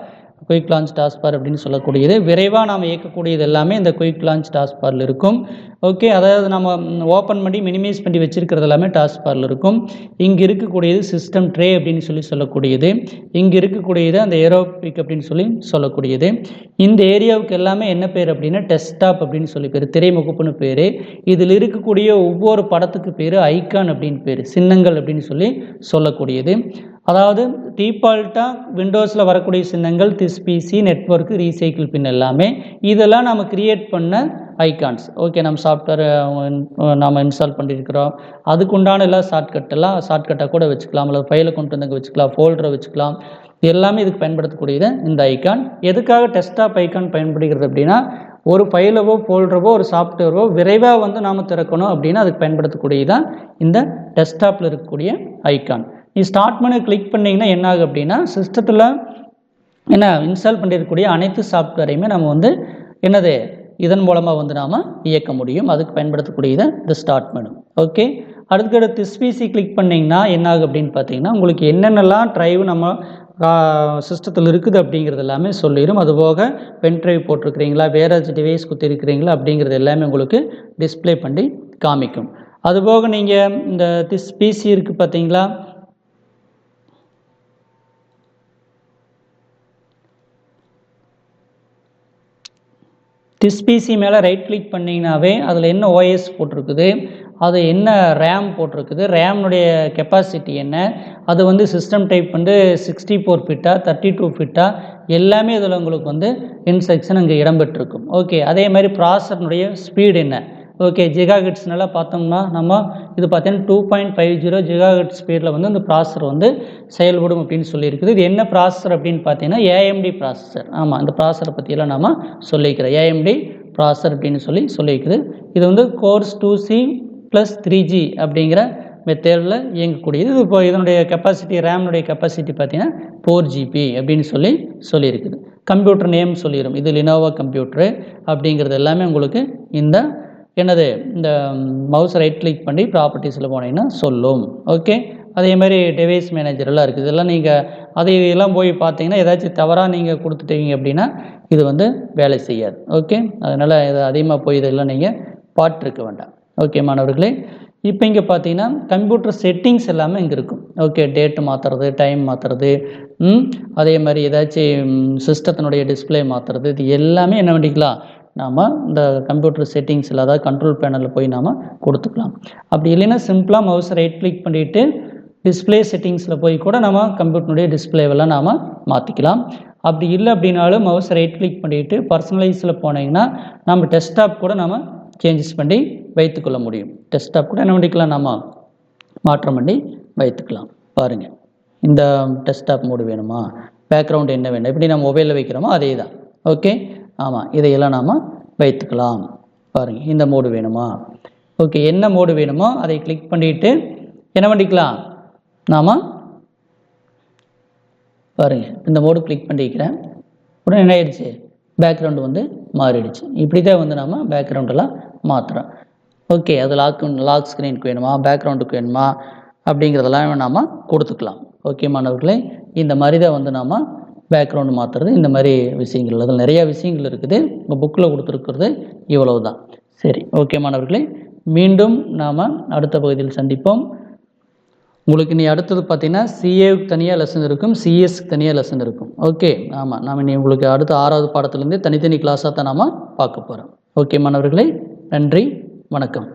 quick launch taskbar அப்படின்னு சொல்லக்கூடியது. விரைவாக நாம் இயக்கக்கூடியது எல்லாமே இந்த குயிக் லான்ச் டாஸ்பாரில் இருக்கும். ஓகே அதாவது நம்ம ஓப்பன் பண்ணி மினிமைஸ் பண்ணி வச்சுருக்கிறது எல்லாமே டாஸ்பாரில் இருக்கும். இங்கே இருக்கக்கூடியது சிஸ்டம் ட்ரே அப்படின்னு சொல்லி சொல்லக்கூடியது. இங்கே இருக்கக்கூடியது அந்த ஏரோபிக் அப்படின்னு சொல்லி சொல்லக்கூடியது. இந்த ஏரியாவுக்கு எல்லாமே என்ன பேர் அப்படின்னா டெஸ்டாப் அப்படின்னு சொல்லி பேர். திரைமுகப்புன்னு பேர். இதில் இருக்கக்கூடிய ஒவ்வொரு படத்துக்கு பேர் ஐக்கான் அப்படின்னு பேர். சின்னங்கள் அப்படின்னு சொல்லி சொல்லக்கூடியது. அதாவது டீஃபால்ட்டாக விண்டோஸில் வரக்கூடிய சின்னங்கள் திஸ்பிசி நெட்வொர்க் ரீசைக்கிள் பின் எல்லாமே இதெல்லாம் நம்ம கிரியேட் பண்ண ஐகான்ஸ் ஓகே நம்ம சாஃப்ட்வேர் நாம் இன்ஸ்டால் பண்ணியிருக்கிறோம் அதுக்குண்டான எல்லாம் ஷார்ட்கட் எல்லாம் ஷார்ட்கட்டாக கூட வச்சுக்கலாம். அல்லது ஃபைலை கொண்டு வந்து வச்சுக்கலாம் ஃபோல்டரை வச்சுக்கலாம். எல்லாமே இதுக்கு பயன்படுத்தக்கூடியது இந்த ஐகான் எதுக்காக டெஸ்க்டாப் ஐகான் பயன்படுகிறது அப்படின்னா ஒரு ஃபைலவோ ஃபோல்டரவோ ஒரு சாஃப்ட்வேரோ விரைவாக வந்து நாம் திறக்கணும் அப்படின்னா அதுக்கு பயன்படுத்தக்கூடியதான் இந்த டெஸ்க்டாப்பில் இருக்கக்கூடிய ஐகான் நீ ஸ்டார்ட் பண்ணி கிளிக் பண்ணிங்கன்னா என்ன ஆகும் அப்படின்னா சிஸ்டத்தில் என்ன இன்ஸ்டால் பண்ணியிருக்கக்கூடிய அனைத்து சாஃப்ட்வேரையுமே நம்ம வந்து என்னது இதன் மூலமாக வந்து நாம் இயக்க முடியும். அதுக்கு பயன்படுத்தக்கூடியது இந்த ஸ்டார்ட் மெனு ஓகே அதுக்கடுத்து ஸ்பிசி கிளிக் பண்ணிங்கன்னா என்ன ஆகும் அப்படின்னு பார்த்தீங்கன்னா உங்களுக்கு என்னென்னலாம் ட்ரைவ் நம்ம சிஸ்டத்தில் இருக்குது அப்படிங்கிறது எல்லாமே சொல்லிடும் அதுபோக பென் ட்ரைவ் போட்டிருக்கிறீங்களா வேறு டிவைஸ் குத்திருக்கிறீங்களா அப்படிங்கிறது எல்லாமே உங்களுக்கு டிஸ்ப்ளே பண்ணி காமிக்கும். அதுபோக நீங்கள் இந்த திஸ் பிசி இருக்குது பார்த்தீங்களா சிஸ்பிசி மேலே ரைட் கிளிக் பண்ணிங்கனாவே அதில் என்ன ஓஎஸ் போட்டிருக்குது? அது என்ன ரேம் போட்டிருக்குது? ரேம்னுடைய கெப்பாசிட்டி என்ன? அது வந்து சிஸ்டம் டைப் வந்து சிக்ஸ்டி ஃபோர் ஃபிட்டா தேர்ட்டி டூ ஃபிட்டா எல்லாமே இதில் உங்களுக்கு வந்து இன்ஸ்ட்ரக்ஷன் அங்கே இடம்பெற்றிருக்கும் ஓகே அதே மாதிரி ப்ராசர்னுடைய ஸ்பீடு என்ன? ஓகே ஜிகா ஜிகாஹெட்ஸ்னால பார்த்தோம்னா நம்ம இது பார்த்தீங்கன்னா two point five zero gigahertz ஸ்பீடில் வந்து இந்த ப்ராசர் வந்து செயல்படும் அப்படின்னு சொல்லியிருக்குது. இது என்ன ப்ராசஸர் அப்படின்னு பார்த்தீங்கன்னா ஏஎம்டி ப்ராசஸர் ஆமாம் இந்த ப்ராசரை பற்றியெல்லாம் நம்ம சொல்லிக்கிறோம். ஏஎம்டி ப்ராசர் அப்படின்னு சொல்லி சொல்லியிருக்குது. இது வந்து cores two C plus three G அப்படிங்கிற மெத்தேடில் இயங்கக்கூடியது. இது இப்போ இதனுடைய கெப்பாசிட்டி ரேம்னுடைய கெப்பாசிட்டி பார்த்தீங்கன்னா ஃபோர் ஜிபி அப்படின்னு சொல்லி சொல்லியிருக்குது. கம்ப்யூட்டர் நேம் சொல்லிடும் இது லினோவா கம்ப்யூட்டரு அப்படிங்கிறது எல்லாமே உங்களுக்கு இந்த என்னது இந்த மவுஸ் ரைட் கிளிக் பண்ணி ப்ராப்பர்ட்டிஸில் போனீங்கன்னா சொல்லும். ஓகே அதே மாதிரி டிவைஸ் மேனேஜர்லாம் இருக்குது இதெல்லாம் நீங்கள் அதை இதெல்லாம் போய் பார்த்தீங்கன்னா ஏதாச்சும் தவறாக நீங்கள் கொடுத்துட்டீங்க அப்படின்னா இது வந்து வேலை செய்யாது. ஓகே அதனால் இதை அதிகமாக போய் இதெல்லாம் நீங்கள் பார்த்துருக்க வேண்டாம். ஓகே மாணவர்களே? இப்போ இங்கே பார்த்தீங்கன்னா கம்ப்யூட்டர் செட்டிங்ஸ் எல்லாமே இங்கே இருக்கும். ஓகே டேட்டு மாற்றுறது டைம் மாற்றுறது அதே மாதிரி ஏதாச்சும் சிஸ்டத்தினுடைய டிஸ்பிளே மாற்றுறது இது எல்லாமே என்ன பண்ணிக்கலாம்? நாம் இந்த கம்ப்யூட்டர் செட்டிங்ஸில் அதாவது கண்ட்ரோல் பேனலில் போய் நாம் கொடுத்துக்கலாம். அப்படி இல்லைன்னா சிம்பிளாக மவுஸ் ரைட் கிளிக் பண்ணிவிட்டு டிஸ்பிளே செட்டிங்ஸில் போய் கூட நம்ம கம்ப்யூட்டருடைய டிஸ்பிளேவெல்லாம் நாம் மாற்றிக்கலாம் அப்படி இல்லை அப்படின்னாலும் மவுஸ் ரைட் கிளிக் பண்ணிவிட்டு பர்சனலைஸில் போனீங்கன்னா நம்ம டெஸ்க்டாப் கூட நம்ம சேஞ்சஸ் பண்ணி வைத்துக்கொள்ள முடியும். டெஸ்க்டாப் கூட என்ன பண்ணிக்கலாம் நம்ம மாற்றம் பண்ணி வைத்துக்கலாம். பாருங்கள் இந்த டெஸ்க்டாப் மோடு வேணுமா? பேக்ரவுண்ட் என்ன வேணும்? எப்படி நம்ம மொபைலில் வைக்கிறோமோ அதே தான் ஓகே ஆமாம் இதையெல்லாம் நாம் வைத்துக்கலாம். பாருங்கள் இந்த மோடு வேணுமா? ஓகே என்ன மோடு வேணுமோ அதை கிளிக் பண்ணிவிட்டு என்ன பண்ணிக்கலாம்? நாம் பாருங்கள் இந்த மோடு கிளிக் பண்ணிக்கிறேன். உடனே என்ன ஆயிடுச்சு? பேக்ரவுண்டு வந்து மாறிடுச்சு. இப்படி தான் வந்து நம்ம பேக்ரவுண்டெல்லாம் மாற்றுறோம் ஓகே அது லாக் லாக் ஸ்க்ரீனுக்கு வேணுமா? பேக்ரவுண்டுக்கு வேணுமா? அப்படிங்கிறதெல்லாம் நாம் கொடுத்துக்கலாம். ஓகே மாணவர்களே இந்த மாதிரி தான் வந்து நாம் பேக்ரவுண்டு மாற்றுறது இந்த மாதிரி விஷயங்கள். அதில் நிறையா விஷயங்கள் இருக்குது. உங்கள் புக்கில் கொடுத்துருக்கிறது இவ்வளவு தான் சரி ஓகே மாணவர்களே. மீண்டும் நாம் அடுத்த பகுதியில் சந்திப்போம். உங்களுக்கு நீ அடுத்தது பார்த்தீங்கன்னா சிஏவுக்கு தனியாக லெசன் இருக்கும் சிஎஸ்க்கு தனியாக லெசன் இருக்கும். ஓகே ஆமாம் நாம் இனி உங்களுக்கு அடுத்த ஆறாவது பாடத்துலேருந்து தனித்தனி கிளாஸாக தான் நாம் பார்க்க போகிறோம் ஓகே மாணவர்களே நன்றி வணக்கம்.